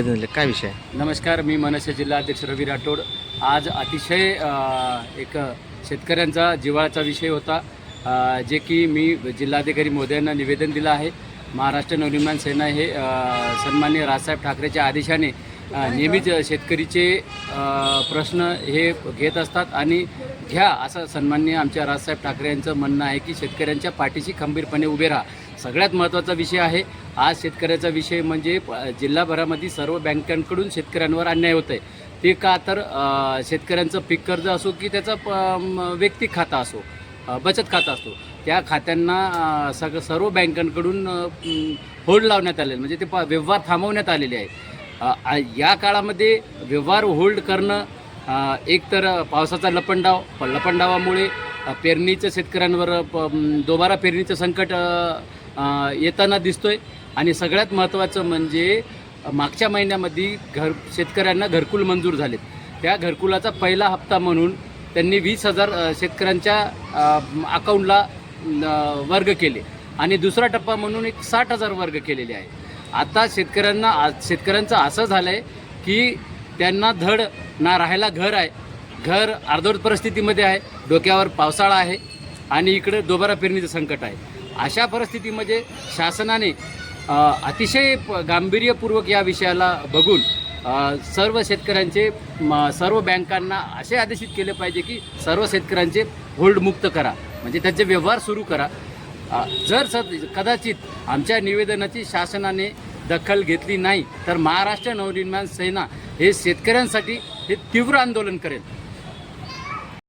निवेदन काय विषय? आहे नमस्कार मी मनसे जिल्हाध्यक्ष रवी राठोड. आज अतिशय अ, एक शेतकऱ्यांचा जिव्हाळ्याचा विषय होता. अ, जे की मी जिल्हाधिकारी मोदयांना निवेदन दिलं आहे. महाराष्ट्र नवनिर्माण सेना हे अ, सन्माननीय राजसाहेब ठाकरेच्या आदेशाने अ, नेहमीच शेतकरीचे अ, प्रश्न हे घेत असतात आणि घ्या असं सन्माननीय आमच्या राजसाहेब ठाकरे यांचं म्हणणं आहे की शेतकऱ्यांच्या पाठीशी खंबीरपणे उभे राहा. सगळ्यात महत्त्वाचा विषय आहे आज शेतकऱ्याचा विषय म्हणजे जिल्हाभरामध्ये सर्व बँकांकडून शेतकऱ्यांवर अन्याय होत आहे ते का तर शेतकऱ्यांचं पीक कर्ज असो की त्याचं प वैयक्तिक खाता असो बचत खाता असतो त्या खात्यांना सग सर्व बँकांकडून होल्ड लावण्यात आलेलं म्हणजे ते प व्यवहार थांबवण्यात आलेले आहेत. या काळामध्ये व्यवहार होल्ड करणं एकतर एक तर पावसाचा लपंडाव लपंडावामुळे पेरणीचं शेतकऱ्यांवर प- दोबारा पेरणीचं संकट येताना दिसतोय. आणि सगळ्यात महत्त्वाचं म्हणजे मागच्या महिन्यामध्ये घर शेतकऱ्यांना घरकुल मंजूर झालेत. त्या घरकुलाचा पहिला हप्ता म्हणून त्यांनी वीस हजार शेतकऱ्यांच्या अकाउंटला अकाऊंटला वर्ग केले. आणि दुसरा टप्पा म्हणून एक साठ हजार वर्ग केलेले आहे. आता शेतकऱ्यांना आज शेतकऱ्यांचं असं झालं आहे की त्यांना धड ना राहायला घर आहे. घर अर्धवट परिस्थितीमध्ये आहे. डोक्यावर पावसाळा आहे. आणि इकडे दोबारा पेरणीचं संकट आहे. अशा परिस्थितीमध्ये म्हणजे शासनाने अतिशय प- गांभीर्यपूर्वक या विषयाला बघून सर्व शेतकऱ्यांचे म, सर्व बँकांना असे आदेशित केले पाहिजे की सर्व शेतकऱ्यांचे होल्ड मुक्त करा. म्हणजे त्यांचे व्यवहार सुरू करा. जर सद कदाचित आमच्या निवेदनाची शासनाने दखल घेतली नाही तर महाराष्ट्र नवनिर्माण सेना हे शेतकऱ्यांसाठी हे तीव्र आंदोलन करेल.